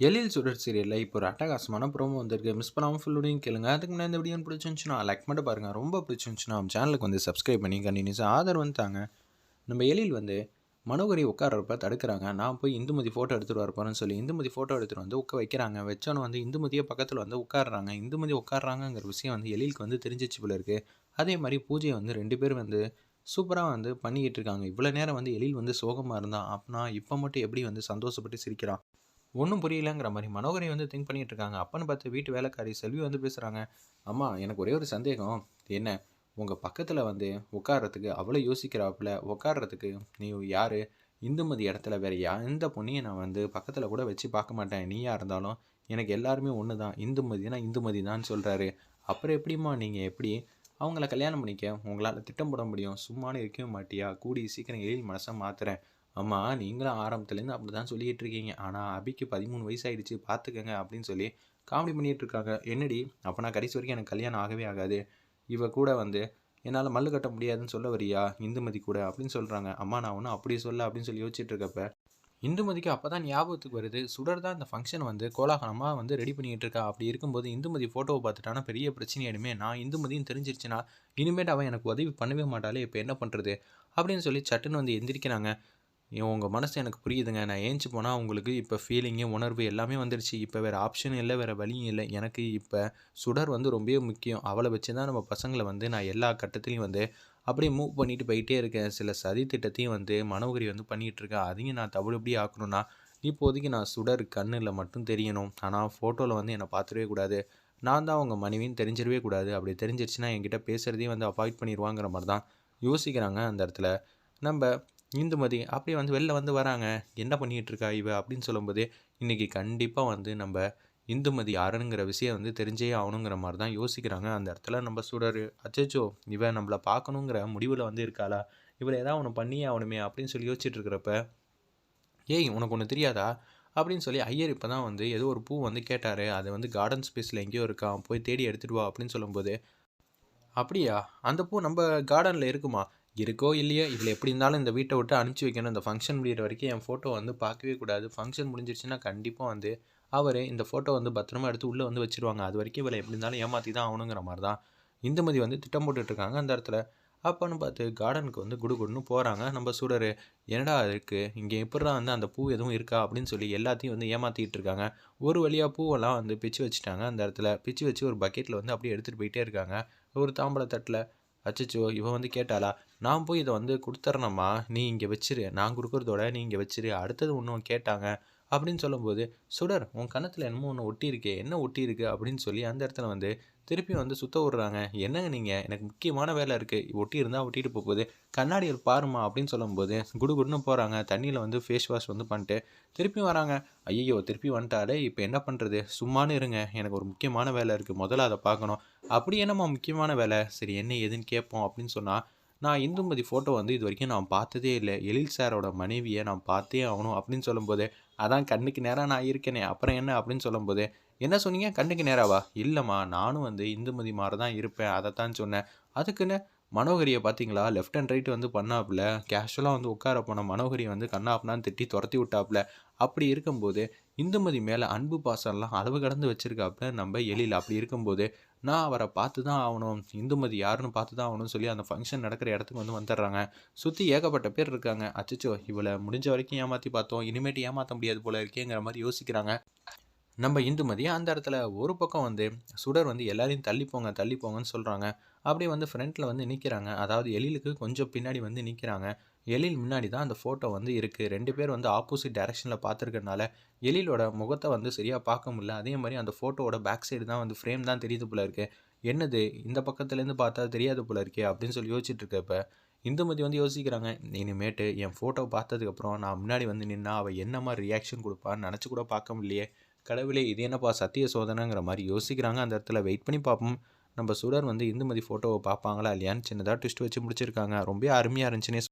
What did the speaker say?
எழில் சுடர் சீரியலில் இப்போ ஒரு அட்டகாசமான ப்ரோமோ வந்திருக்கு. மிஸ் பண்ணாமல் ஃபுல்லுடையும் கேளுங்க. அதுக்கு முன்னாடி இந்த வீடியோ பிடிச்சிருந்துச்சுன்னா லைக் மட்டும் பாருங்கள் ரொம்ப பிடிச்சிருந்துச்சுன்னா நம்ம சேனலுக்கு வந்து சப்ஸ்கிரைப் பண்ணி கண்டினியூஸாக ஆதரவு வந்துட்டாங்க நம்ம எழில் வந்து மனோகரி உட்காரப்ப தடுக்கிறாங்க. நான் போய் இந்துமதி ஃபோட்டோ எடுத்துகிட்டு வரப்போறேன்னு சொல்லி இந்துமதி ஃபோட்டோ எடுத்துகிட்டு வந்து உட்க வைக்கிறாங்க. வச்சோன்னு வந்து இந்துமதியை பக்கத்தில் வந்து உட்காடுறாங்க இந்துமதி உட்காடுறாங்கிற விஷயம் வந்து எழிலுக்கு வந்து தெரிஞ்சிச்சு போல இருக்குது அதே மாதிரி பூஜையை வந்து ரெண்டு பேரும் வந்து சூப்பராக வந்து பண்ணிக்கிட்டு இருக்காங்க. இவ்வளோ நேரம் வந்து எழில் வந்து சோகமாக இருந்தான் அப்படின்னா இப்போ மட்டும் எப்படி வந்து சந்தோஷப்பட்டு சிரிக்கிறான்? ஒன்றும் புரியலங்கிற மாதிரி மனோகரி வந்து திங்க் பண்ணிட்டு இருக்காங்க அப்பன்னு பார்த்து வீட்டு வேலைக்காரி செல்வி வந்து பேசுகிறாங்க அம்மா எனக்கு ஒரே ஒரு சந்தேகம். என்ன? உங்கள் பக்கத்தில் வந்து உட்கார்றதுக்கு அவ்வளோ யோசிக்கிறாப்புல. உட்கார்றதுக்கு நீ யார்? இந்துமதி இடத்துல வேறு எந்த பொண்ணையும் நான் வந்து பக்கத்தில் கூட வச்சு பார்க்க மாட்டேன். நீயா இருந்தாலும் எனக்கு எல்லாருமே ஒன்று தான் இந்துமதினா இந்துமதி தான் சொல்கிறாரு அப்புறம் எப்படிம்மா நீங்கள் எப்படி அவங்கள கல்யாணம் பண்ணிக்க? உங்களால் திட்டம் போட முடியும். சும்மானு இருக்கவே மாட்டியா? கூடி சீக்கிரம் எழில் மனசை மாற்றுறேன் அம்மா நீங்களும் ஆரம்பத்துலேருந்து அப்படி தான் சொல்லிகிட்டு இருக்கீங்க ஆனால் அபிக்கு பதிமூணு வயசு ஆகிடுச்சு பார்த்துக்கங்க அப்படின்னு சொல்லி காமெடி பண்ணிகிட்டு இருக்காங்க என்னடி? அப்போ நான் கடைசி வரைக்கும் எனக்கு கல்யாணம் ஆகவே ஆகாது. இவ கூட வந்து என்னால் மல்லு கட்ட முடியாதுன்னு சொல்ல வரியா? இந்துமதி கூட அப்படின்னு சொல்கிறாங்க அம்மா நான் ஒன்றும் அப்படி சொல்ல அப்படின்னு சொல்லி யோசிச்சுட்டு இருக்கப்ப இந்துமதிக்கு அப்போ தான் ஞாபகத்துக்கு வருது. சுடர் தான் இந்த ஃபங்க்ஷன் வந்து கோலாகலமாக வந்து ரெடி பண்ணிகிட்டு இருக்கா அப்படி இருக்கும்போது இந்துமதி ஃபோட்டோவை பார்த்துட்டானா பெரிய பிரச்சனையிடுமே நான் இந்துமதியும் தெரிஞ்சிருச்சுன்னா இனிமேட்டு அவன் எனக்கு உதவி பண்ணவே மாட்டாலே இப்போ என்ன பண்ணுறது அப்படின்னு சொல்லி சட்டுன்னு வந்து எந்திரிக்கிறாங்க. உங்கள் மனசு எனக்கு புரியுதுங்க. நான் ஏஞ்சி போனால் உங்களுக்கு இப்போ ஃபீலிங்கு உணர்வு எல்லாமே வந்துடுச்சு இப்போ வேறு ஆப்ஷனும் இல்லை வேறு வழியும் இல்லை. எனக்கு இப்போ சுடர் வந்து ரொம்பவே முக்கியம். அவளை வச்சு தான் நம்ம பசங்களை வந்து நான் எல்லா கட்டத்துலேயும் வந்து அப்படியே மூவ் பண்ணிட்டு போயிட்டே இருக்கேன். சில சதி திட்டத்தையும் வந்து மனோகரி வந்து பண்ணிகிட்ருக்கேன் அதையும் நான் தவிடுபடி ஆக்கணும்னா இப்போதைக்கு நான் சுடர் கண்ணில் மட்டும் தெரியணும். ஆனால் ஃபோட்டோவில் வந்து என்னை பார்த்துடவே கூடாது. நான் தான் அவங்க மனைவின்னு தெரிஞ்சிடவே கூடாது. அப்படி தெரிஞ்சிருச்சுன்னா என்கிட்ட பேசுகிறதையும் வந்து அவாய்ட் பண்ணிடுவாங்கிற மாதிரி தான் யோசிக்கிறாங்க அந்த இடத்துல. நம்ம இந்துமதி அப்படியே வந்து வெளில வந்து வராங்க. என்ன பண்ணிகிட்டு இருக்கா இவ? அப்படின்னு சொல்லும்போது இன்றைக்கி கண்டிப்பாக வந்து நம்ம இந்துமதி யாருங்கிற விஷயம் வந்து தெரிஞ்சே ஆகணுங்கிற மாதிரி தான் யோசிக்கிறாங்க. அந்த இடத்துல நம்ம சுடர் அச்சோ இவன் நம்மளை பார்க்கணுங்கிற முடிவில் வந்து இருக்காளா? இவளை ஏதாவது ஒன்று பண்ணியே ஆகணுமே அப்படின்னு சொல்லி யோசிச்சுட்டு இருக்கிறப்ப ஏய் உனக்கு ஒன்று தெரியாதா? அப்படின்னு சொல்லி ஐயர் இப்போ தான் வந்து ஏதோ ஒரு பூ வந்து கேட்டார். அது வந்து கார்டன் ஸ்பேஸில் எங்கேயோ இருக்கான் போய் தேடி எடுத்துகிட்டு வா அப்படின்னு சொல்லும்போது அப்படியா? அந்த பூ நம்ம கார்டனில் இருக்குமா? இருக்கோ இல்லையோ இதில் எப்படி இருந்தாலும் இந்த வீட்டை விட்டு அனுப்பிச்சி வைக்கணும். இந்த ஃபங்க்ஷன் முடிகிற வரைக்கும் என் ஃபோட்டோ வந்து பார்க்கவே கூடாது. ஃபங்க்ஷன் முடிஞ்சிருச்சுன்னா கண்டிப்பாக வந்து அவர் இந்த ஃபோட்டோ வந்து பத்திரமா எடுத்து உள்ளே வந்து வச்சுருவாங்க. அது வரைக்கும் இவளை எப்படி இருந்தாலும் ஏமாற்றி தான் ஆகணுங்கிற மாதிரி தான் இந்துமதி வந்து திட்டம் போட்டுட்ருக்காங்க அந்த இடத்துல. அப்போன்னு பார்த்து கார்டனுக்கு வந்து குடு குடுன்னு போகிறாங்க நம்ம சூடர் என்னடா இருக்குது இங்கே எப்படா வந்து அந்த பூ எதுவும் இருக்கா? அப்படின்னு சொல்லி எல்லாத்தையும் வந்து ஏமாற்றிக்கிட்டு இருக்காங்க. ஒரு வழியாக பூவெல்லாம் வந்து பிச்சு வச்சுட்டாங்க அந்த இடத்துல. பிச்சு வச்சு ஒரு பக்கெட்டில் வந்து அப்படியே எடுத்துகிட்டு போயிட்டே இருக்காங்க. ஒரு தாம்பழத்தட்டில் அச்சோ இவன் வந்து கேட்டாளா நான் போய் இதை வந்து கொடுத்துட்றேனம்மா நீ இங்கே வச்சிரு நான் கொடுக்குறதோட நீ இங்கே வச்சிரு அடுத்தது ஒன்றும் கேட்டாங்க. அப்படின்னு சொல்லும்போது சுடர் உன் கணத்தில் என்னமோ ஒன்று ஒட்டியிருக்கே என்ன ஒட்டியிருக்கு? அப்படின்னு சொல்லி அந்த இடத்துல வந்து திருப்பி வந்து சுத்த விட்றாங்க. என்னங்க நீங்கள் எனக்கு முக்கியமான வேலை இருக்குது ஒட்டி இருந்தால் ஒட்டிட்டு போகுது கண்ணாடியில் பாருமா அப்படின்னு சொல்லும்போது குடுகுடுன்னு போகிறாங்க தண்ணியில் வந்து ஃபேஸ் வாஷ் வந்து பண்ணிட்டு திருப்பி வராங்க. ஐயோ திருப்பி வந்துட்டாலே இப்போ என்ன பண்ணுறது சும்மானு இருங்க. எனக்கு ஒரு முக்கியமான வேலை இருக்குது முதல்ல அதை பார்க்கணும். அப்படி என்னம்மா முக்கியமான வேலை? சரி என்ன ஏதுன்னு கேட்போம் அப்படின்னு சொன்னால் நான் இந்துமதி ஃபோட்டோ வந்து இது வரைக்கும் நான் பார்த்ததே இல்லை. எழில் சாரோட மனைவியை நான் பார்த்தே ஆகணும் அப்படின்னு சொல்லும்போது அதான் கண்ணுக்கு நேராக நான் இருக்கேனே அப்புறம் என்ன அப்படின்னு சொல்லும்போது என்ன சொன்னீங்க? கண்ணுக்கு நேராவா? இல்லைம்மா நானும் வந்து இந்துமதி மாதிரி தான் இருப்பேன் அதைத்தான் சொன்னேன். அதுக்குன்னு மனோகரியை பார்த்தீங்களா? லெஃப்ட் அண்ட் ரைட் வந்து பண்ணாப்புல. கேஷுவலாக வந்து உட்கார போன மனோகரியை வந்து கண்ணாப்னான்னு திட்டி துரத்தி விட்டாப்புல. அப்படி இருக்கும்போது இந்துமதி மேலே அன்பு பாசம்லாம் அளவு கடந்து வச்சுருக்காப்புல. நம்ம எழில் அப்படி இருக்கும்போது நான் அவரை பார்த்து தான் ஆகணும். இந்துமதி யாருன்னு பார்த்து தான் ஆகணும்னு சொல்லி அந்த ஃபங்க்ஷன் நடக்கிற இடத்துக்கு வந்து வந்துடுறாங்க. சுற்றி ஏகப்பட்ட பேர் இருக்காங்க. அச்சச்சோ இவளை முடிஞ்ச வரைக்கும் ஏமாற்றி பார்த்தோம். இனிமேட்டு ஏமாற்ற முடியாது போல இருக்கேங்கிற மாதிரி யோசிக்கிறாங்க. நம்ம இந்துமதி அந்த இடத்துல ஒரு பக்கம் வந்து சுடர் வந்து எல்லாரையும் தள்ளி போங்க தள்ளி போங்கன்னு சொல்கிறாங்க அப்படியே வந்து ஃப்ரண்ட்டில் வந்து நிற்கிறாங்க அதாவது எழிலுக்கு கொஞ்சம் பின்னாடி வந்து நிற்கிறாங்க எழில் முன்னாடி தான் அந்த ஃபோட்டோ வந்து இருக்குது ரெண்டு பேர் வந்து ஆப்போசிட் டைரெக்ஷனில் பார்த்துருக்கறனால எழிலோட முகத்தை வந்து சரியாக பார்க்க முடியல. அதே மாதிரி அந்த ஃபோட்டோவோட பேக் சைடு தான் வந்து ஃப்ரேம் தான் தெரியுது போல இருக்குது என்னது? இந்த பக்கத்துலேருந்து பார்த்தா தெரியாது போல இருக்கே அப்படின்னு சொல்லி யோசிச்சுட்டு இருக்கப்ப இந்துமதி வந்து யோசிக்கிறாங்க இனிமேட்டு என் ஃபோட்டோ பார்த்ததுக்கப்புறம் நான் முன்னாடி வந்து நின்னா அவள் என்ன மாதிரி ரியாக்ஷன் கொடுப்பான்னு நினச்சி கூட பார்க்க முடியலையே. கடவுளே இது என்னப்பா சத்திய சோதனைங்கிற மாதிரி யோசிக்கிறாங்க. அந்த இடத்துல வெயிட் பண்ணி பார்ப்போம். நம்ம சுடர் வந்து இந்துமதி ஃபோட்டோவை பார்ப்பாங்களா இல்லையான்னு சின்னதாக ட்விஸ்ட் வச்சு முடிச்சிருக்காங்க. ரொம்ப அருமையாக இருந்துச்சுன்னே